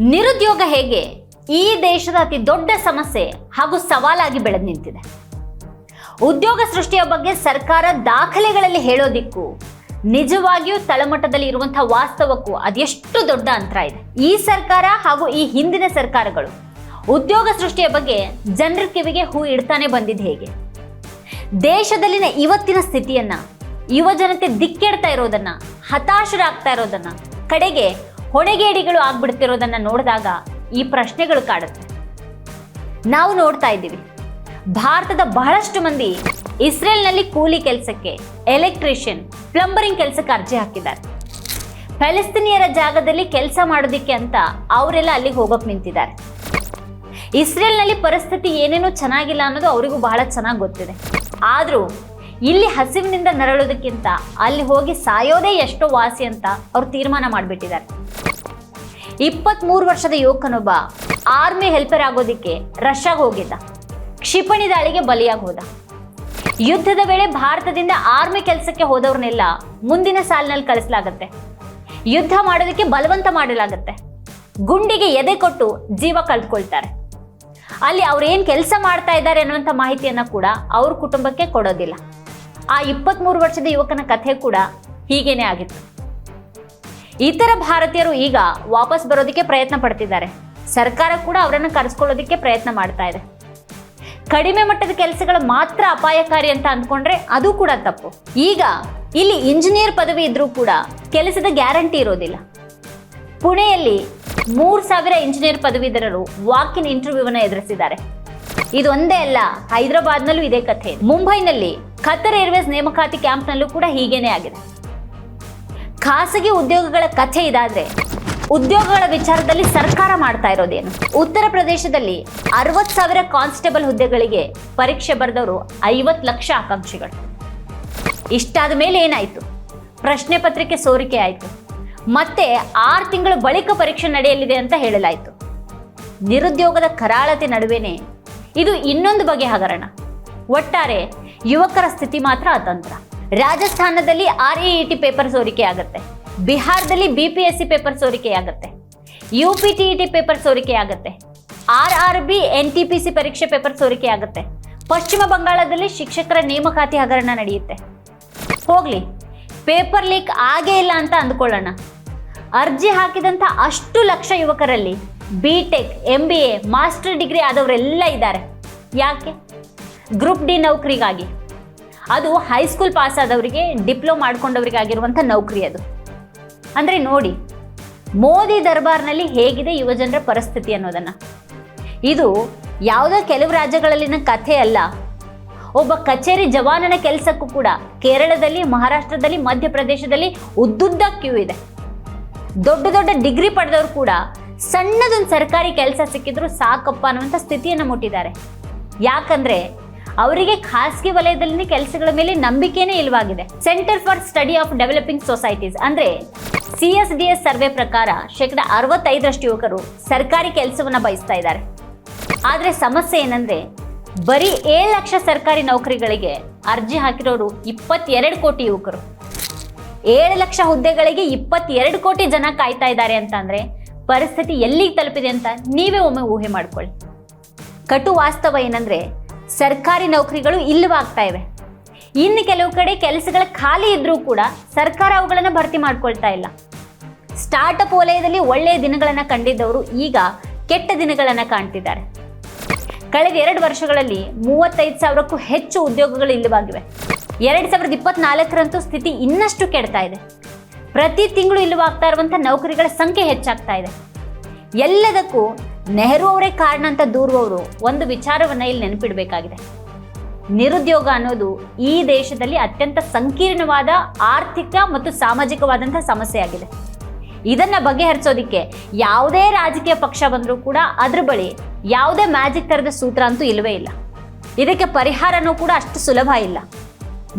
ನಿರುದ್ಯೋಗ ಹೇಗೆ ಈ ದೇಶದ ಅತಿ ದೊಡ್ಡ ಸಮಸ್ಯೆ ಹಾಗೂ ಸವಾಲಾಗಿ ಬೆಳೆದು ನಿಂತಿದೆ. ಉದ್ಯೋಗ ಸೃಷ್ಟಿಯ ಬಗ್ಗೆ ಸರ್ಕಾರ ದಾಖಲೆಗಳಲ್ಲಿ ಹೇಳೋದಿಕ್ಕೂ ನಿಜವಾಗಿಯೂ ತಳಮಟ್ಟದಲ್ಲಿ ಇರುವಂತಹ ವಾಸ್ತವಕ್ಕೂ ಅದೆಷ್ಟು ದೊಡ್ಡ ಅಂತರ ಇದೆ. ಈ ಸರ್ಕಾರ ಹಾಗೂ ಈ ಹಿಂದಿನ ಸರ್ಕಾರಗಳು ಉದ್ಯೋಗ ಸೃಷ್ಟಿಯ ಬಗ್ಗೆ ಜನರ ಕಿವಿಗೆ ಹೂ ಇಡ್ತಾನೆ ಬಂದಿದ್ದು ಹೇಗೆ? ದೇಶದಲ್ಲಿನ ಇವತ್ತಿನ ಸ್ಥಿತಿಯನ್ನ, ಯುವ ಜನತೆ ದಿಕ್ಕೆಡ್ತಾ ಇರೋದನ್ನ, ಹತಾಶರಾಗ್ತಾ ಇರೋದನ್ನ, ಕಡೆಗೆ ಹೊಣೆಗೇಡಿಗಳು ಆಗ್ಬಿಡ್ತಿರೋದನ್ನ ನೋಡಿದಾಗ ಈ ಪ್ರಶ್ನೆಗಳು ಕಾಡುತ್ತೆ. ನಾವು ನೋಡ್ತಾ ಇದ್ದೀವಿ. ಭಾರತದ ಬಹಳಷ್ಟು ಮಂದಿ ಇಸ್ರೇಲ್ನಲ್ಲಿ ಕೂಲಿ ಕೆಲಸಕ್ಕೆ, ಎಲೆಕ್ಟ್ರಿಷಿಯನ್, ಪ್ಲಂಬರಿಂಗ್ ಕೆಲಸಕ್ಕೆ ಅರ್ಜಿ ಹಾಕಿದ್ದಾರೆ. ಫೆಲಿಸ್ತೀನಿಯರ ಜಾಗದಲ್ಲಿ ಕೆಲಸ ಮಾಡೋದಿಕ್ಕೆ ಅಂತ ಅವರೆಲ್ಲ ಅಲ್ಲಿಗೆ ಹೋಗೋಕೆ ನಿಂತಿದ್ದಾರೆ. ಇಸ್ರೇಲ್ನಲ್ಲಿ ಪರಿಸ್ಥಿತಿ ಏನೇನೂ ಚೆನ್ನಾಗಿಲ್ಲ ಅನ್ನೋದು ಅವರಿಗೂ ಬಹಳ ಚೆನ್ನಾಗಿ ಗೊತ್ತಿದೆ. ಆದರೂ ಇಲ್ಲಿ ಹಸಿವಿನಿಂದ ನರಳೋದಕ್ಕಿಂತ ಅಲ್ಲಿ ಹೋಗಿ ಸಾಯೋದೇ ಎಷ್ಟೋ ವಾಸಿ ಅಂತ ಅವರು ತೀರ್ಮಾನ ಮಾಡಿಬಿಟ್ಟಿದ್ದಾರೆ. ಇಪ್ಪತ್ಮೂರು ವರ್ಷದ ಯುವಕನೊಬ್ಬ ಆರ್ಮಿ ಹೆಲ್ಪರ್ ಆಗೋದಿಕ್ಕೆ ರಷ್ಯಾಗೆ ಹೋಗಿದ್ದ. ಕ್ಷಿಪಣಿ ದಾಳಿಗೆ ಬಲಿಯಾಗಿ ಹೋದ ಯುದ್ಧದ ವೇಳೆ ಭಾರತದಿಂದ ಆರ್ಮಿ ಕೆಲಸಕ್ಕೆ ಹೋದವ್ರನ್ನೆಲ್ಲ ಮುಂದಿನ ಸಾಲಿನಲ್ಲಿ ಕಳಿಸಲಾಗತ್ತೆ. ಯುದ್ಧ ಮಾಡೋದಕ್ಕೆ ಬಲವಂತ ಮಾಡಲಾಗತ್ತೆ. ಗುಂಡಿಗೆ ಎದೆ ಕೊಟ್ಟು ಜೀವ ಕಳೆದುಕೊಳ್ತಾರೆ ಅಲ್ಲಿ ಅವ್ರು ಏನು ಕೆಲಸ ಮಾಡ್ತಾ ಇದ್ದಾರೆ ಅನ್ನುವಂಥ ಮಾಹಿತಿಯನ್ನ ಕೂಡ ಅವ್ರ ಕುಟುಂಬಕ್ಕೆ ಕೊಡೋದಿಲ್ಲ. ಆ ಇಪ್ಪತ್ಮೂರು ವರ್ಷದ ಯುವಕನ ಕಥೆ ಕೂಡ ಹೀಗೇನೆ ಆಗಿತ್ತು. ಇತರ ಭಾರತೀಯರು ಈಗ ವಾಪಸ್ ಬರೋದಕ್ಕೆ ಪ್ರಯತ್ನ ಪಡ್ತಿದ್ದಾರೆ. ಸರ್ಕಾರ ಕೂಡ ಅವರನ್ನು ಕರೆಸ್ಕೊಳ್ಳೋದಕ್ಕೆ ಪ್ರಯತ್ನ ಮಾಡ್ತಾ ಇದೆ. ಕಡಿಮೆ ಮಟ್ಟದ ಕೆಲಸಗಳು ಮಾತ್ರ ಅಪಾಯಕಾರಿ ಅಂತ ಅಂದ್ಕೊಂಡ್ರೆ ಅದು ಕೂಡ ತಪ್ಪು. ಈಗ ಇಲ್ಲಿ ಇಂಜಿನಿಯರ್ ಪದವಿ ಇದ್ರೂ ಕೂಡ ಕೆಲಸದ ಗ್ಯಾರಂಟಿ ಇರೋದಿಲ್ಲ. ಪುಣೆಯಲ್ಲಿ ಮೂರು ಸಾವಿರ ಇಂಜಿನಿಯರ್ ಪದವೀಧರರು ವಾಕ್ ಇನ್ ಇಂಟರ್ವ್ಯೂವನ್ನ ಎದುರಿಸಿದ್ದಾರೆ ಇದೊಂದೇ ಅಲ್ಲ, ಹೈದರಾಬಾದ್ನಲ್ಲೂ ಇದೇ ಕಥೆ ಮುಂಬೈನಲ್ಲಿ ಖತರ್ ಏರ್ವೇಸ್ ನೇಮಕಾತಿ ಕ್ಯಾಂಪ್ನಲ್ಲೂ ಕೂಡ ಹೀಗೇನೆ ಆಗಿದೆ. ಖಾಸಗಿ ಉದ್ಯೋಗಗಳ ಕಥೆ ಇದಾದ್ರೆ ಉದ್ಯೋಗಗಳ ವಿಚಾರದಲ್ಲಿ ಸರ್ಕಾರ ಮಾಡ್ತಾ ಇರೋದೇನು? ಉತ್ತರ ಪ್ರದೇಶದಲ್ಲಿ ಅರವತ್ ಸಾವಿರ ಕಾನ್ಸ್ಟೇಬಲ್ ಹುದ್ದೆಗಳಿಗೆ ಪರೀಕ್ಷೆ ಬರೆದವರು ಐವತ್ತು ಲಕ್ಷ ಆಕಾಂಕ್ಷಿಗಳು. ಇಷ್ಟಾದ ಮೇಲೆ ಏನಾಯ್ತು? ಪ್ರಶ್ನೆ ಪತ್ರಿಕೆ ಸೋರಿಕೆ ಆಯಿತು. ಮತ್ತೆ ಆರು ತಿಂಗಳ ಬಳಿಕ ಪರೀಕ್ಷೆ ನಡೆಯಲಿದೆ ಅಂತ ಹೇಳಲಾಯಿತು. ನಿರುದ್ಯೋಗದ ಕರಾಳತೆ ನಡುವೆನೇ ಇದು ಇನ್ನೊಂದು ಬಗೆ ಹಗರಣ ಒಟ್ಟಾರೆ ಯುವಕರ ಸ್ಥಿತಿ ಮಾತ್ರ ಅತಂತ್ರ. ರಾಜಸ್ಥಾನದಲ್ಲಿ ಆರ್ ಟಿ ಪೇಪರ್ ಸೋರಿಕೆ ಆಗುತ್ತೆ. ಬಿಹಾರದಲ್ಲಿ B P S C paper ಸೋರಿಕೆ ಆಗುತ್ತೆ. U P T E T paper ಸೋರಿಕೆ ಆಗುತ್ತೆ. R R B N T P C ಪರೀಕ್ಷೆ ಪೇಪರ್ ಸೋರಿಕೆ ಆಗುತ್ತೆ. ಪಶ್ಚಿಮ ಬಂಗಾಳದಲ್ಲಿ ಶಿಕ್ಷಕರ ನೇಮಕಾತಿ ಹಗರಣ ನಡೆಯುತ್ತೆ. ಹೋಗ್ಲಿ ಪೇಪರ್ ಲೀಕ್ ಆಗೇ ಇಲ್ಲ ಅಂತ ಅಂದ್ಕೊಳ್ಳೋಣ. ಅರ್ಜಿ ಹಾಕಿದಂಥ ಅಷ್ಟು ಲಕ್ಷ ಯುವಕರಲ್ಲಿ B Tech M B A master degree ಆದವರೆಲ್ಲ ಇದ್ದಾರೆ. ಯಾಕೆ? ಗ್ರೂಪ್ ಡಿ ನೌಕರಿಗಾಗಿ. ಅದು ಹೈಸ್ಕೂಲ್ ಪಾಸ್ ಆದವರಿಗೆ ಡಿಪ್ಲೊ ಮಾಡ್ಕೊಂಡವರಿಗಾಗಿರುವಂಥ ನೌಕರಿ ಅದು. ಅಂದರೆ ನೋಡಿ, ಮೋದಿ ದರ್ಬಾರ್ನಲ್ಲಿ ಹೇಗಿದೆ ಯುವಜನರ ಪರಿಸ್ಥಿತಿ ಅನ್ನೋದನ್ನು. ಇದು ಯಾವುದೋ ಕೆಲವು ರಾಜ್ಯಗಳಲ್ಲಿನ ಕಥೆ ಅಲ್ಲ. ಒಬ್ಬ ಕಚೇರಿ ಜವಾನನ ಕೆಲಸಕ್ಕೂ ಕೂಡ ಕೇರಳದಲ್ಲಿ, ಮಹಾರಾಷ್ಟ್ರದಲ್ಲಿ, ಮಧ್ಯಪ್ರದೇಶದಲ್ಲಿ ಉದ್ದುದ್ದ ಕ್ಯೂ ಇದೆ. ದೊಡ್ಡ ದೊಡ್ಡ ಡಿಗ್ರಿ ಪಡೆದವರು ಕೂಡ ಸಣ್ಣದೊಂದು ಸರ್ಕಾರಿ ಕೆಲಸ ಸಿಕ್ಕಿದ್ರು ಸಾಕಪ್ಪ ಅನ್ನುವಂಥ ಸ್ಥಿತಿಯನ್ನು ಮುಟ್ಟಿದ್ದಾರೆ. ಯಾಕಂದ್ರೆ ಅವರಿಗೆ ಖಾಸಗಿ ವಲಯದಲ್ಲಿ ಕೆಲಸಗಳ ಮೇಲೆ ನಂಬಿಕೆನೇ ಇಲ್ವಾಗಿದೆ centre for study of developing societies ಅಂದ್ರೆ ಎಸ್ ಡಿ ಎಸ್ ಸರ್ವೆ ಪ್ರಕಾರ ಶೇಕಡ ಅರವತ್ತೈದರಷ್ಟು ಯುವಕರು ಸರ್ಕಾರಿ ಕೆಲಸವನ್ನ ಬಯಸ್ತಾ ಇದ್ದಾರೆ. ಆದ್ರೆ ಸಮಸ್ಯೆ ಏನಂದ್ರೆ ಬರೀ ಏಳು ಲಕ್ಷ ಸರ್ಕಾರಿ ನೌಕರಿಗಳಿಗೆ ಅರ್ಜಿ ಹಾಕಿರೋರು ಇಪ್ಪತ್ತೆರಡು ಕೋಟಿ ಯುವಕರು. ಏಳು ಲಕ್ಷ ಹುದ್ದೆಗಳಿಗೆ ಇಪ್ಪತ್ತೆರಡು ಕೋಟಿ ಜನ ಕಾಯ್ತಾ ಇದ್ದಾರೆ ಅಂತ ಪರಿಸ್ಥಿತಿ ಎಲ್ಲಿಗೆ ತಲುಪಿದೆ ಅಂತ ನೀವೇ ಒಮ್ಮೆ ಊಹೆ ಮಾಡ್ಕೊಳ್ಳಿ. ಕಟು ವಾಸ್ತವ ಏನಂದ್ರೆ ಸರ್ಕಾರಿ ನೌಕರಿಗಳು ಇಲ್ಲವಾಗ್ತಾ ಇವೆ. ಇನ್ನು ಕೆಲವು ಕಡೆ ಕೆಲಸಗಳ ಖಾಲಿ ಇದ್ದರೂ ಕೂಡ ಸರ್ಕಾರ ಅವುಗಳನ್ನು ಭರ್ತಿ ಮಾಡ್ಕೊಳ್ತಾ ಇಲ್ಲ. ಸ್ಟಾರ್ಟಪ್ ವಲಯದಲ್ಲಿ ಒಳ್ಳೆಯ ದಿನಗಳನ್ನು ಕಂಡಿದ್ದವರು ಈಗ ಕೆಟ್ಟ ದಿನಗಳನ್ನು ಕಾಣ್ತಿದ್ದಾರೆ. ಕಳೆದ ಎರಡು ವರ್ಷಗಳಲ್ಲಿ ಮೂವತ್ತೈದು ಸಾವಿರಕ್ಕೂ ಹೆಚ್ಚು ಉದ್ಯೋಗಗಳು ಇಲ್ಲವಾಗಿವೆ. ಎರಡು ಸಾವಿರದ ಇಪ್ಪತ್ನಾಲ್ಕರಂತೂ ಸ್ಥಿತಿ ಇನ್ನಷ್ಟು ಕೆಡ್ತಾ ಇದೆ. ಪ್ರತಿ ತಿಂಗಳು ಇಲ್ಲವಾಗ್ತಾ ಇರುವಂಥ ನೌಕರಿಗಳ ಸಂಖ್ಯೆ ಹೆಚ್ಚಾಗ್ತಾ ಇದೆ. ಎಲ್ಲದಕ್ಕೂ ನೆಹರು ಅವರೇ ಕಾರಣ ಅಂತ ದೂರುವವರು ಒಂದು ವಿಚಾರವನ್ನ ಇಲ್ಲಿ ನೆನಪಿಡಬೇಕಾಗಿದೆ. ನಿರುದ್ಯೋಗ ಅನ್ನೋದು ಈ ದೇಶದಲ್ಲಿ ಅತ್ಯಂತ ಸಂಕೀರ್ಣವಾದ ಆರ್ಥಿಕ ಮತ್ತು ಸಾಮಾಜಿಕವಾದಂತಹ ಸಮಸ್ಯೆ ಆಗಿದೆ. ಇದನ್ನ ಬಗೆಹರಿಸೋದಿಕ್ಕೆ ಯಾವುದೇ ರಾಜಕೀಯ ಪಕ್ಷ ಬಂದರೂ ಕೂಡ ಅದ್ರ ಬಳಿ ಯಾವುದೇ ಮ್ಯಾಜಿಕ್ ಥರದ ಸೂತ್ರ ಅಂತೂ ಇಲ್ಲವೇ ಇಲ್ಲ. ಇದಕ್ಕೆ ಪರಿಹಾರನೂ ಕೂಡ ಅಷ್ಟು ಸುಲಭ ಇಲ್ಲ.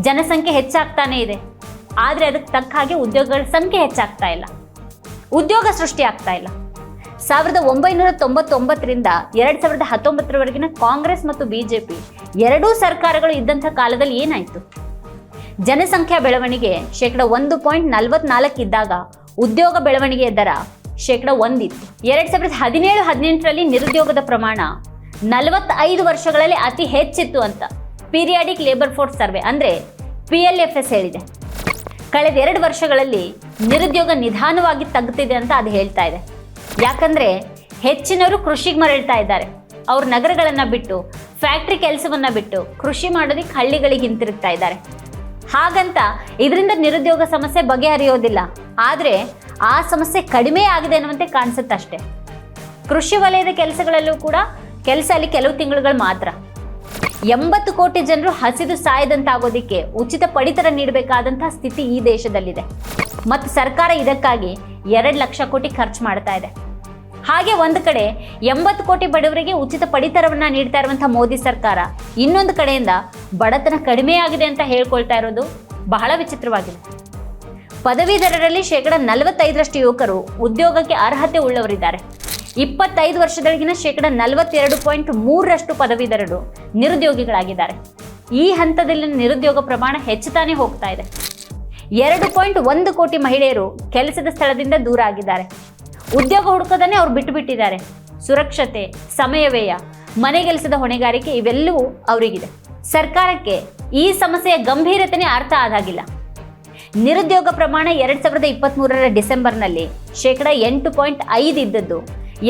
ಜನಸಂಖ್ಯೆ ಹೆಚ್ಚಾಗ್ತಾನೆ ಇದೆ. ಆದರೆ ಅದಕ್ಕೆ ತಕ್ಕ ಹಾಗೆ ಉದ್ಯೋಗಗಳ ಸಂಖ್ಯೆ ಹೆಚ್ಚಾಗ್ತಾ ಇಲ್ಲ. ಉದ್ಯೋಗ ಸೃಷ್ಟಿ ಆಗ್ತಾ ಇಲ್ಲ. ಸಾವಿರದ ಒಂಬೈನೂರ ತೊಂಬತ್ತೊಂಬತ್ತರಿಂದ ಎರಡ್ ಸಾವಿರದ ಹತ್ತೊಂಬತ್ತರವರೆಗಿನ ಕಾಂಗ್ರೆಸ್ ಮತ್ತು ಬಿಜೆಪಿ ಎರಡೂ ಸರ್ಕಾರಗಳು ಇದ್ದಂಥ ಕಾಲದಲ್ಲಿ ಏನಾಯ್ತು? ಜನಸಂಖ್ಯಾ ಬೆಳವಣಿಗೆ ಶೇಕಡ ಒಂದು ಪಾಯಿಂಟ್ ನಲವತ್ನಾಲ್ಕು ಇದ್ದಾಗ ಉದ್ಯೋಗ ಬೆಳವಣಿಗೆಯ ದರ ಶೇಕಡ ಒಂದಿತ್ತು. ಎರಡ್ ಸಾವಿರದ ಹದಿನೇಳು ಹದಿನೆಂಟರಲ್ಲಿ ನಿರುದ್ಯೋಗದ ಪ್ರಮಾಣ ನಲವತ್ತೈದು ವರ್ಷಗಳಲ್ಲಿ ಅತಿ ಹೆಚ್ಚಿತ್ತು ಅಂತ ಪೀರಿಯಾಡಿಕ್ ಲೇಬರ್ ಫೋರ್ಸ್ ಸರ್ವೆ ಅಂದ್ರೆ ಪಿ ಎಲ್ ಎಫ್ ಎಸ್ ಹೇಳಿದೆ. ಕಳೆದ ಎರಡು ವರ್ಷಗಳಲ್ಲಿ ನಿರುದ್ಯೋಗ ನಿಧಾನವಾಗಿ ತಗ್ಗುತ್ತಿದೆ ಅಂತ ಅದು ಹೇಳ್ತಾ ಇದೆ. ಯಾಕಂದ್ರೆ ಹೆಚ್ಚಿನವರು ಕೃಷಿಗೆ ಮರಳ್ತಾ ಇದ್ದಾರೆ. ಅವ್ರ ನಗರಗಳನ್ನು ಬಿಟ್ಟು, ಫ್ಯಾಕ್ಟ್ರಿ ಕೆಲಸವನ್ನ ಬಿಟ್ಟು ಕೃಷಿ ಮಾಡೋದಕ್ಕೆ ಹಳ್ಳಿಗಳಿಗೆ ಹಿಂತಿರುಗ್ತಾ ಇದ್ದಾರೆ. ಹಾಗಂತ ಇದರಿಂದ ನಿರುದ್ಯೋಗ ಸಮಸ್ಯೆ ಬಗೆಹರಿಯೋದಿಲ್ಲ. ಆದರೆ ಆ ಸಮಸ್ಯೆ ಕಡಿಮೆ ಆಗಿದೆ ಅನ್ನುವಂತೆ ಕಾಣಿಸುತ್ತಷ್ಟೆ ಕೃಷಿ ವಲಯದ ಕೆಲಸಗಳಲ್ಲೂ ಕೂಡ ಕೆಲಸ ಅಲ್ಲಿ ಕೆಲವು ತಿಂಗಳುಗಳು ಮಾತ್ರ. ಎಂಬತ್ತು ಕೋಟಿ ಜನರು ಹಸಿದು ಸಾಯದಂತಾಗೋದಿಕ್ಕೆ ಉಚಿತ ಪಡಿತರ ನೀಡಬೇಕಾದಂತಹ ಸ್ಥಿತಿ ಈ ದೇಶದಲ್ಲಿದೆ. ಮತ್ತು ಸರ್ಕಾರ ಇದಕ್ಕಾಗಿ ಎರಡು ಲಕ್ಷ ಕೋಟಿ ಖರ್ಚು ಮಾಡ್ತಾ ಇದೆ. ಹಾಗೆ ಒಂದು ಕಡೆ ಎಂಬತ್ತು ಕೋಟಿ ಬಡವರಿಗೆ ಉಚಿತ ಪಡಿತರವನ್ನು ನೀಡ್ತಾ ಇರುವಂಥ ಮೋದಿ ಸರ್ಕಾರ ಇನ್ನೊಂದು ಕಡೆಯಿಂದ ಬಡತನ ಕಡಿಮೆ ಆಗಿದೆ ಅಂತ ಹೇಳ್ಕೊಳ್ತಾ ಇರೋದು ಬಹಳ ವಿಚಿತ್ರವಾಗಿದೆ. ಪದವೀಧರರಲ್ಲಿ ಶೇಕಡ ನಲವತ್ತೈದರಷ್ಟು ಯುವಕರು ಉದ್ಯೋಗಕ್ಕೆ ಅರ್ಹತೆ ಉಳ್ಳವರಿದ್ದಾರೆ. ಇಪ್ಪತ್ತೈದು ವರ್ಷದೊಳಗಿನ ಶೇಕಡ ನಲವತ್ತೆರಡು ಪಾಯಿಂಟ್ ಮೂರರಷ್ಟು ಪದವೀಧರರು ನಿರುದ್ಯೋಗಿಗಳಾಗಿದ್ದಾರೆ. ಈ ಹಂತದಲ್ಲಿನ ನಿರುದ್ಯೋಗ ಪ್ರಮಾಣ ಹೆಚ್ಚುತ್ತಾನೆ ಹೋಗ್ತಾ ಇದೆ. ಎರಡು ಪಾಯಿಂಟ್ ಒಂದು ಕೋಟಿ ಮಹಿಳೆಯರು ಕೆಲಸದ ಸ್ಥಳದಿಂದ ದೂರ ಆಗಿದ್ದಾರೆ. ಉದ್ಯೋಗ ಹುಡುಕೋದನ್ನೇ ಅವ್ರು ಬಿಟ್ಟು ಬಿಟ್ಟಿದ್ದಾರೆ ಸುರಕ್ಷತೆ ಸಮಯ ವ್ಯಯ ಮನೆಗೆಲಸದ ಹೊಣೆಗಾರಿಕೆ ಇವೆಲ್ಲವೂ ಅವರಿಗಿದೆ. ಸರ್ಕಾರಕ್ಕೆ ಈ ಸಮಸ್ಯೆಯ ಗಂಭೀರತೆನೇ ಅರ್ಥ ಆದಾಗಿಲ್ಲ. ನಿರುದ್ಯೋಗ ಪ್ರಮಾಣ ಎರಡು ಸಾವಿರದ ಇಪ್ಪತ್ತ್ಮೂರರ ಡಿಸೆಂಬರ್ನಲ್ಲಿ ಶೇಕಡ ಎಂಟು ಪಾಯಿಂಟ್ ಐದು ಇದ್ದದ್ದು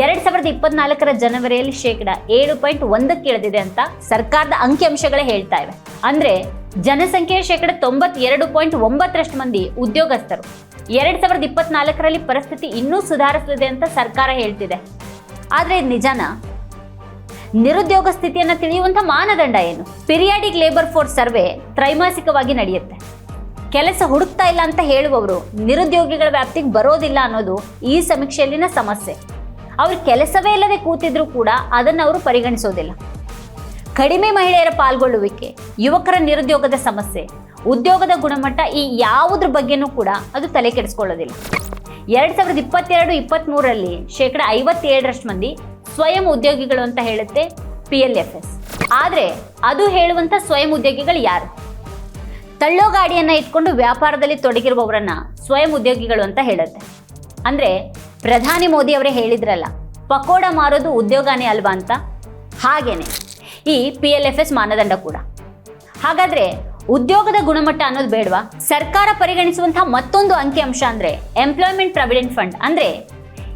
ಎರಡು ಸಾವಿರದ ಇಪ್ಪತ್ನಾಲ್ಕರ ಜನವರಿಯಲ್ಲಿ ಶೇಕಡ ಏಳು ಪಾಯಿಂಟ್ ಒಂದಕ್ಕೆ ಇಳಿದಿದೆ ಅಂತ ಸರ್ಕಾರದ ಅಂಕಿಅಂಶಗಳೇ ಹೇಳ್ತಾ ಇವೆ. ಅಂದ್ರೆ ಜನಸಂಖ್ಯೆಯ ಶೇಕಡ ತೊಂಬತ್ತೆರಡು ಪಾಯಿಂಟ್ ಒಂಬತ್ತರಷ್ಟು ಮಂದಿ ಉದ್ಯೋಗಸ್ಥರು. ಎರಡ್ ಸಾವಿರದ ಇಪ್ಪತ್ನಾಲ್ಕರಲ್ಲಿ ಪರಿಸ್ಥಿತಿ ಇನ್ನೂ ಸುಧಾರಿಸಲಿದೆ ಅಂತ ಸರ್ಕಾರ ಹೇಳ್ತಿದೆ. ಆದ್ರೆ ನಿಜಾನ? ನಿರುದ್ಯೋಗ ಸ್ಥಿತಿಯನ್ನ ತಿಳಿಯುವಂಥ ಮಾನದಂಡ ಏನು? ಪಿರಿಯಾಡಿಕ್ ಲೇಬರ್ ಫೋರ್ಸ್ ಸರ್ವೆ ತ್ರೈಮಾಸಿಕವಾಗಿ ನಡೆಯುತ್ತೆ. ಕೆಲಸ ಹುಡುಕ್ತಾ ಇಲ್ಲ ಅಂತ ಹೇಳುವವರು ನಿರುದ್ಯೋಗಿಗಳ ವ್ಯಾಪ್ತಿಗೆ ಬರೋದಿಲ್ಲ ಅನ್ನೋದು ಈ ಸಮೀಕ್ಷೆಯಲ್ಲಿನ ಸಮಸ್ಯೆ. ಅವ್ರ ಕೆಲಸವೇ ಇಲ್ಲದೆ ಕೂತಿದ್ರು ಕೂಡ ಅದನ್ನು ಅವರು ಪರಿಗಣಿಸೋದಿಲ್ಲ. ಕಡಿಮೆ ಮಹಿಳೆಯರ ಪಾಲ್ಗೊಳ್ಳುವಿಕೆ, ಯುವಕರ ನಿರುದ್ಯೋಗದ ಸಮಸ್ಯೆ, ಉದ್ಯೋಗದ ಗುಣಮಟ್ಟ ಈ ಯಾವುದ್ರ ಬಗ್ಗೆನೂ ಕೂಡ ಅದು ತಲೆ ಕೆಡಿಸ್ಕೊಳ್ಳೋದಿಲ್ಲ. ಎರಡ್ ಸಾವಿರದ ಇಪ್ಪತ್ತೆರಡು ಇಪ್ಪತ್ತ್ಮೂರರಲ್ಲಿ ಶೇಕಡ ಐವತ್ತೇಳರಷ್ಟು ಮಂದಿ ಸ್ವಯಂ ಉದ್ಯೋಗಿಗಳು ಅಂತ ಹೇಳುತ್ತೆ ಪಿ ಎಲ್ ಎಫ್ ಎಸ್ ಆದರೆ ಅದು ಹೇಳುವಂಥ ಸ್ವಯಂ ಉದ್ಯೋಗಿಗಳು ಯಾರು? ತಳ್ಳೋ ಗಾಡಿಯನ್ನ ಇಟ್ಕೊಂಡು ವ್ಯಾಪಾರದಲ್ಲಿ ತೊಡಗಿರುವವರನ್ನ ಸ್ವಯಂ ಉದ್ಯೋಗಿಗಳು ಅಂತ ಹೇಳುತ್ತೆ. ಅಂದ್ರೆ ಪ್ರಧಾನಿ ಮೋದಿ ಅವರೇ ಹೇಳಿದ್ರಲ್ಲ, ಪಕೋಡ ಮಾರೋದು ಉದ್ಯೋಗನೇ ಅಲ್ವಾ ಅಂತ? ಹಾಗೇನೆ. ಈ ಪಿ ಎಲ್ ಎಫ್ ಎಸ್ ಮಾನದಂಡ ಕೂಡ. ಹಾಗಾದ್ರೆ ಉದ್ಯೋಗದ ಗುಣಮಟ್ಟ ಅನ್ನೋದು ಬೇಡವಾ? ಸರ್ಕಾರ ಪರಿಗಣಿಸುವಂತಹ ಮತ್ತೊಂದು ಅಂಕಿಅಂಶ ಅಂದ್ರೆ ಎಂಪ್ಲಾಯ್ಮೆಂಟ್ ಪ್ರಾವಿಡೆಂಟ್ ಫಂಡ್ ಅಂದ್ರೆ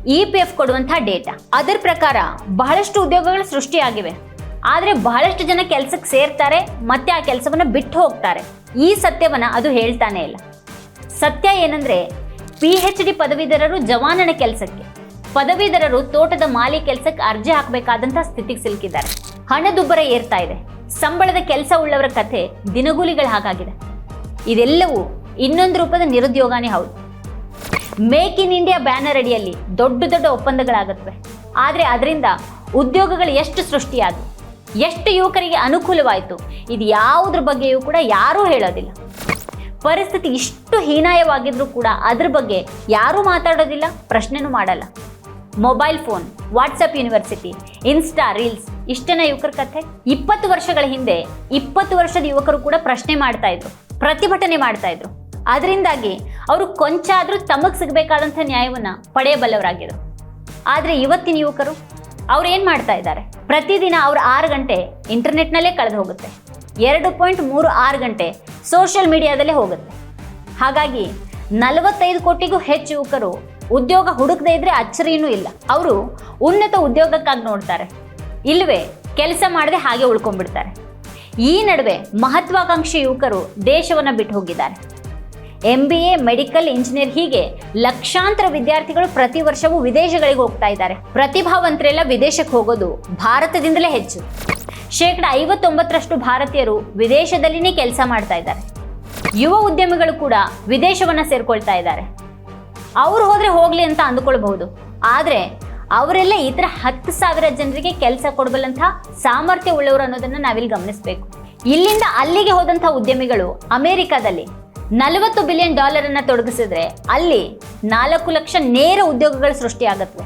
ಇ ಪಿ ಎಫ್ ಕೊಡುವಂತಹ ಡೇಟಾ ಅದರ ಪ್ರಕಾರ ಬಹಳಷ್ಟು ಉದ್ಯೋಗಗಳು ಸೃಷ್ಟಿಯಾಗಿವೆ. ಆದರೆ ಬಹಳಷ್ಟು ಜನ ಕೆಲಸಕ್ಕೆ ಸೇರ್ತಾರೆ, ಮತ್ತೆ ಆ ಕೆಲಸವನ್ನ ಬಿಟ್ಟು ಹೋಗ್ತಾರೆ. ಈ ಸತ್ಯವನ್ನ ಅದು ಹೇಳ್ತಾನೆ ಇಲ್ಲ. ಸತ್ಯ ಏನಂದ್ರೆ ಪಿ ಎಚ್ ಡಿ ಪದವೀಧರರು ಜವಾನನ ಕೆಲಸಕ್ಕೆ, ಪದವೀಧರರು ತೋಟದ ಮಾಲಿ ಕೆಲಸಕ್ಕೆ ಅರ್ಜಿ ಹಾಕಬೇಕಾದಂತಹ ಸ್ಥಿತಿಗೆ ಸಿಲುಕಿದ್ದಾರೆ. ಹಣದುಬ್ಬರ ಏರ್ತಾ ಇದೆ. ಸಂಬಳದ ಕೆಲಸ ಉಳ್ಳವರ ಕಥೆ ದಿನಗೂಲಿಗಳ ಹಾಗಾಗಿದೆ. ಇದೆಲ್ಲವೂ ಇನ್ನೊಂದು ರೂಪದ ನಿರುದ್ಯೋಗನೇ ಹೌದು. ಮೇಕ್ ಇನ್ ಇಂಡಿಯಾ ಬ್ಯಾನರ್ ಅಡಿಯಲ್ಲಿ ದೊಡ್ಡ ದೊಡ್ಡ ಒಪ್ಪಂದಗಳಾಗುತ್ತವೆ. ಆದರೆ ಅದರಿಂದ ಉದ್ಯೋಗಗಳು ಎಷ್ಟು ಸೃಷ್ಟಿಯಾದವು? ಎಷ್ಟು ಯುವಕರಿಗೆ ಅನುಕೂಲವಾಯಿತು? ಇದು ಯಾವುದ್ರ ಬಗ್ಗೆಯೂ ಕೂಡ ಯಾರೂ ಹೇಳೋದಿಲ್ಲ. ಪರಿಸ್ಥಿತಿ ಇಷ್ಟು ಹೀನಾಯವಾಗಿದ್ರೂ ಕೂಡ ಅದ್ರ ಬಗ್ಗೆ ಯಾರೂ ಮಾತಾಡೋದಿಲ್ಲ, ಪ್ರಶ್ನೆನೂ ಮಾಡಲ್ಲ. Mobile phone WhatsApp university, Insta, reels ಇಷ್ಟನ ಯುವಕರ ಕಥೆ ಇಪ್ಪತ್ತು ವರ್ಷಗಳ ಹಿಂದೆ ಇಪ್ಪತ್ತು ವರ್ಷದ ಯುವಕರು ಕೂಡ ಪ್ರಶ್ನೆ ಮಾಡ್ತಾ ಇದ್ರು, ಪ್ರತಿಭಟನೆ ಮಾಡ್ತಾ ಇದ್ರು. ಅದರಿಂದಾಗಿ ಅವರು ಕೊಂಚ ಆದರೂ ತಮಗೆ ಸಿಗಬೇಕಾದಂಥ ನ್ಯಾಯವನ್ನ ಪಡೆಯಬಲ್ಲವರಾಗಿದ್ರು. ಆದರೆ ಇವತ್ತಿನ ಯುವಕರು ಅವ್ರು ಏನು ಮಾಡ್ತಾ ಇದ್ದಾರೆ? ಪ್ರತಿದಿನ ಅವ್ರ ಆರು ಗಂಟೆ ಇಂಟರ್ನೆಟ್ನಲ್ಲೇ ಕಳೆದು ಹೋಗುತ್ತೆ. ಎರಡು ಪಾಯಿಂಟ್ ಮೂರು ಆರು ಗಂಟೆ ಸೋಷಿಯಲ್ ಮೀಡಿಯಾದಲ್ಲೇ ಹೋಗುತ್ತೆ. ಹಾಗಾಗಿ ನಲವತ್ತೈದು ಕೋಟಿಗೂ ಹೆಚ್ಚು ಯುವಕರು ಉದ್ಯೋಗ ಹುಡುಕದೇ ಇದ್ರೆ ಅಚ್ಚರಿನೂ ಇಲ್ಲ. ಅವರು ಉನ್ನತ ಉದ್ಯೋಗಕ್ಕಾಗಿ ನೋಡ್ತಾರೆ. ಇಲ್ವೇ ಕೆಲಸ ಮಾಡದೆ ಹಾಗೆ ಉಳ್ಕೊಂಡ್ಬಿಡ್ತಾರೆ. ಈ ನಡುವೆ ಮಹತ್ವಾಕಾಂಕ್ಷಿ ಯುವಕರು ದೇಶವನ್ನ ಬಿಟ್ಟು ಹೋಗಿದ್ದಾರೆ. M B A medical engineer ಹೀಗೆ ಲಕ್ಷಾಂತರ ವಿದ್ಯಾರ್ಥಿಗಳು ಪ್ರತಿ ವರ್ಷವೂ ವಿದೇಶಗಳಿಗೆ ಹೋಗ್ತಾ ಇದ್ದಾರೆ. ಪ್ರತಿಭಾವಂತರೆಲ್ಲ ವಿದೇಶಕ್ಕೆ ಹೋಗೋದು ಭಾರತದಿಂದಲೇ ಹೆಚ್ಚು. ಶೇಕಡ ಐವತ್ತೊಂಬತ್ತರಷ್ಟು ಭಾರತೀಯರು ವಿದೇಶದಲ್ಲಿನೇ ಕೆಲಸ ಮಾಡ್ತಾ ಇದ್ದಾರೆ. ಯುವ ಉದ್ಯಮಿಗಳು ಕೂಡ ವಿದೇಶವನ್ನ ಸೇರ್ಕೊಳ್ತಾ ಇದ್ದಾರೆ. ಅವ್ರು ಹೋದ್ರೆ ಹೋಗ್ಲಿ ಅಂತ ಅಂದುಕೊಳ್ಬಹುದು. ಆದರೆ ಅವರೆಲ್ಲ ಈ ತರ ಹತ್ತು ಸಾವಿರ ಜನರಿಗೆ ಕೆಲಸ ಕೊಡಬಲ್ಲಂಥ ಸಾಮರ್ಥ್ಯ ಉಳ್ಳವರು ಅನ್ನೋದನ್ನ ನಾವಿಲ್ಲಿ ಗಮನಿಸಬೇಕು. ಇಲ್ಲಿಂದ ಅಲ್ಲಿಗೆ ಹೋದಂಥ ಉದ್ಯಮಿಗಳು ಅಮೆರಿಕಾದಲ್ಲಿ ನಲವತ್ತು ಬಿಲಿಯನ್ ಡಾಲರ್ ಅನ್ನ ತೊಡಗಿಸಿದ್ರೆ ಅಲ್ಲಿ ನಾಲ್ಕು ಲಕ್ಷ ನೇರ ಉದ್ಯೋಗಗಳು ಸೃಷ್ಟಿಯಾಗತ್ವೆ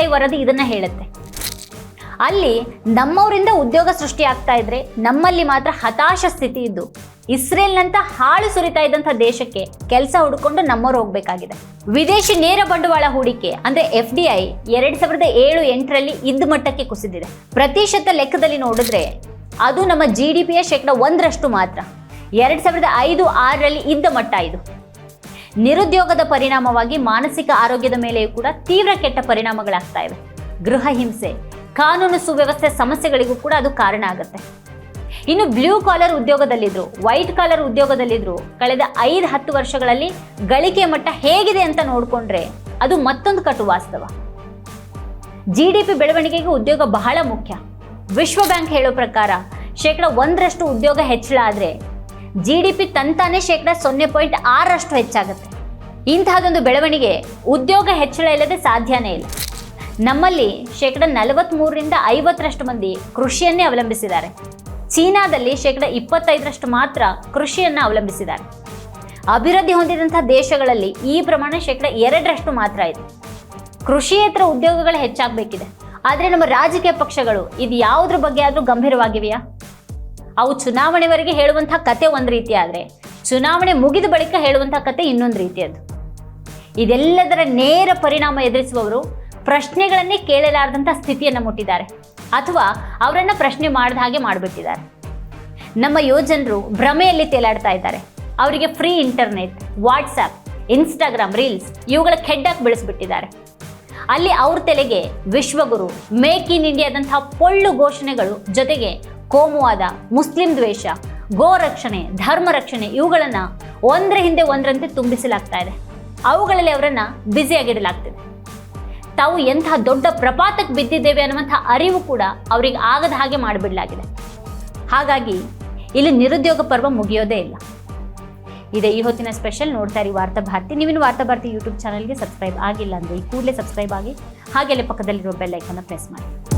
ಐ ವರದಿ ಇದನ್ನ ಹೇಳುತ್ತೆ. ಅಲ್ಲಿ ನಮ್ಮವರಿಂದ ಉದ್ಯೋಗ ಸೃಷ್ಟಿ ಆಗ್ತಾ ಇದ್ರೆ ನಮ್ಮಲ್ಲಿ ಮಾತ್ರ ಹತಾಶ ಸ್ಥಿತಿ ಇದ್ದು ಇಸ್ರೇಲ್ನಂತ ಹಾಳು ಸುರಿತಾ ಇದ್ದಂಥ ದೇಶಕ್ಕೆ ಕೆಲಸ ಹುಡುಕೊಂಡು ನಮ್ಮವರು ಹೋಗ್ಬೇಕಾಗಿದೆ. ವಿದೇಶಿ ನೇರ ಬಂಡವಾಳ ಹೂಡಿಕೆ, ಅಂದ್ರೆ ಎಫ್ ಡಿ ಐ, ಎರಡ್ ಸಾವಿರದ ಏಳು ಎಂಟರಲ್ಲಿ ಇದ್ದ ಮಟ್ಟಕ್ಕೆ ಕುಸಿದಿದೆ. ಪ್ರತಿಶತ ಲೆಕ್ಕದಲ್ಲಿ ನೋಡಿದ್ರೆ ಅದು ನಮ್ಮ ಜಿ ಡಿ ಪಿಯ ಶೇಕಡ ಒಂದರಷ್ಟು ಮಾತ್ರ. ಎರಡ್ ಸಾವಿರದ ಐದು ಆರರಲ್ಲಿ ಇದ್ದ ಮಟ್ಟ ಇದು. ನಿರುದ್ಯೋಗದ ಪರಿಣಾಮವಾಗಿ ಮಾನಸಿಕ ಆರೋಗ್ಯದ ಮೇಲೆಯೂ ಕೂಡ ತೀವ್ರ ಕೆಟ್ಟ ಪರಿಣಾಮಗಳಾಗ್ತಾ ಇವೆ. ಗೃಹ ಹಿಂಸೆ, ಕಾನೂನು ಸುವ್ಯವಸ್ಥೆ ಸಮಸ್ಯೆಗಳಿಗೂ ಕೂಡ ಅದು ಕಾರಣ ಆಗುತ್ತೆ. ಇನ್ನು ಬ್ಲೂ ಕಾಲರ್ ಉದ್ಯೋಗದಲ್ಲಿದ್ರು ವೈಟ್ ಕಾಲರ್ ಉದ್ಯೋಗದಲ್ಲಿದ್ರು, ಕಳೆದ ಐದು, ಹತ್ತು ವರ್ಷಗಳಲ್ಲಿ ಗಳಿಕೆ ಮಟ್ಟ ಹೇಗಿದೆ ಅಂತ ನೋಡಿಕೊಂಡ್ರೆ ಅದು ಮತ್ತೊಂದು ಕಟು ವಾಸ್ತವ. ಜಿ ಡಿ ಪಿ ಬೆಳವಣಿಗೆಗೆ ಉದ್ಯೋಗ ಬಹಳ ಮುಖ್ಯ. ವಿಶ್ವ ಬ್ಯಾಂಕ್ ಹೇಳೋ ಪ್ರಕಾರ ಶೇಕಡ ಒಂದರಷ್ಟು ಉದ್ಯೋಗ ಹೆಚ್ಚಳ ಆದರೆ ಜಿ ಡಿ ಪಿ ತಂತಾನೆ ಶೇಕಡ ಸೊನ್ನೆ ಪಾಯಿಂಟ್ ಆರರಷ್ಟು ಹೆಚ್ಚಾಗುತ್ತೆ. ಇಂತಹದೊಂದು ಬೆಳವಣಿಗೆ ಉದ್ಯೋಗ ಹೆಚ್ಚಳ ಇಲ್ಲದೆ ಸಾಧ್ಯನೇ ಇಲ್ಲ. ನಮ್ಮಲ್ಲಿ ಶೇಕಡ ನಲವತ್ತ್ಮೂರರಿಂದ ಐವತ್ತರಷ್ಟು ಮಂದಿ ಕೃಷಿಯನ್ನೇ ಅವಲಂಬಿಸಿದ್ದಾರೆ. ಚೀನಾದಲ್ಲಿ ಶೇಕಡ ಇಪ್ಪತ್ತೈದರಷ್ಟು ಮಾತ್ರ ಕೃಷಿಯನ್ನು ಅವಲಂಬಿಸಿದ್ದಾರೆ. ಅಭಿವೃದ್ಧಿ ಹೊಂದಿದಂಥ ದೇಶಗಳಲ್ಲಿ ಈ ಪ್ರಮಾಣ ಶೇಕಡ ಎರಡರಷ್ಟು ಮಾತ್ರ ಇದೆ. ಕೃಷಿಯೇತರ ಉದ್ಯೋಗಗಳು ಹೆಚ್ಚಾಗಬೇಕಿದೆ. ಆದರೆ ನಮ್ಮ ರಾಜಕೀಯ ಪಕ್ಷಗಳು ಇದು ಯಾವುದ್ರ ಬಗ್ಗೆ ಆದರೂ ಗಂಭೀರವಾಗಿವೆಯಾ? ಅವು ಚುನಾವಣೆವರೆಗೆ ಹೇಳುವಂತಹ ಕತೆ ಒಂದು ರೀತಿ ಆದರೆ ಚುನಾವಣೆ ಮುಗಿದ ಬಳಿಕ ಹೇಳುವಂತಹ ಕತೆ ಇನ್ನೊಂದು ರೀತಿಯದು ಇದೆಲ್ಲದರ ನೇರ ಪರಿಣಾಮ ಎದುರಿಸುವವರು ಪ್ರಶ್ನೆಗಳನ್ನೇ ಕೇಳಲಾರದಂಥ ಸ್ಥಿತಿಯನ್ನು ಮುಟ್ಟಿದ್ದಾರೆ. ಅಥವಾ ಅವರನ್ನು ಪ್ರಶ್ನೆ ಮಾಡಿದ ಹಾಗೆ ಮಾಡಿಬಿಟ್ಟಿದ್ದಾರೆ. ನಮ್ಮ ಯುವಜನರು ಭ್ರಮೆಯಲ್ಲಿ ತೇಲಾಡ್ತಾ ಇದ್ದಾರೆ. ಅವರಿಗೆ free internet WhatsApp Instagram reels ಇವುಗಳ ಕೆಡ್ಡಕ್ಕೆ ಬೆಳೆಸ್ಬಿಟ್ಟಿದ್ದಾರೆ. ಅಲ್ಲಿ ಅವ್ರ ತಲೆಗೆ ವಿಶ್ವಗುರು ಮೇಕ್ ಇನ್ ಇಂಡಿಯಾದಂತಹ ಪೊಳ್ಳು ಘೋಷಣೆಗಳು ಜೊತೆಗೆ ಕೋಮುವಾದ, ಮುಸ್ಲಿಂ ದ್ವೇಷ, ಗೋ ರಕ್ಷಣೆ, ಧರ್ಮ ರಕ್ಷಣೆ ಇವುಗಳನ್ನು ಒಂದರ ಹಿಂದೆ ಒಂದರಂತೆ ತುಂಬಿಸಲಾಗ್ತಾ ಇದೆ. ಅವುಗಳಲ್ಲಿ ಅವರನ್ನು ಬ್ಯುಸಿಯಾಗಿಡಲಾಗ್ತಿದೆ ತಾವು ಎಂತಹ ದೊಡ್ಡ ಪ್ರಪಾತಕ್ಕೆ ಬಿದ್ದಿದ್ದೇವೆ ಅನ್ನುವಂಥ ಅರಿವು ಕೂಡ ಅವರಿಗೆ ಆಗದ ಹಾಗೆ ಮಾಡಿಬಿಡಲಾಗಿದೆ. ಹಾಗಾಗಿ ಇಲ್ಲಿ ನಿರುದ್ಯೋಗ ಪರ್ವ ಮುಗಿಯೋದೇ ಇಲ್ಲ. ಇದೆ ಈ ಹೊತ್ತಿನ ಸ್ಪೆಷಲ್ ನೋಡ್ತಾ ಇರಿ ವಾರ್ತಾ ಭಾರತಿ. ನೀವಿನ್ನು ವಾರ್ತಾ ಭಾರತಿ ಯೂಟ್ಯೂಬ್ ಚಾನಲ್ಗೆ ಸಬ್ಸ್ಕ್ರೈಬ್ ಆಗಿಲ್ಲ ಅಂದರೆ ಈ ಕೂಡಲೇ ಸಬ್ಸ್ಕ್ರೈಬ್ ಆಗಿ ಹಾಗೆ ಪಕ್ಕದಲ್ಲಿರುವ ಬೆಲ್ಲೈಕನ್ನು ಪ್ರೆಸ್ ಮಾಡಿ.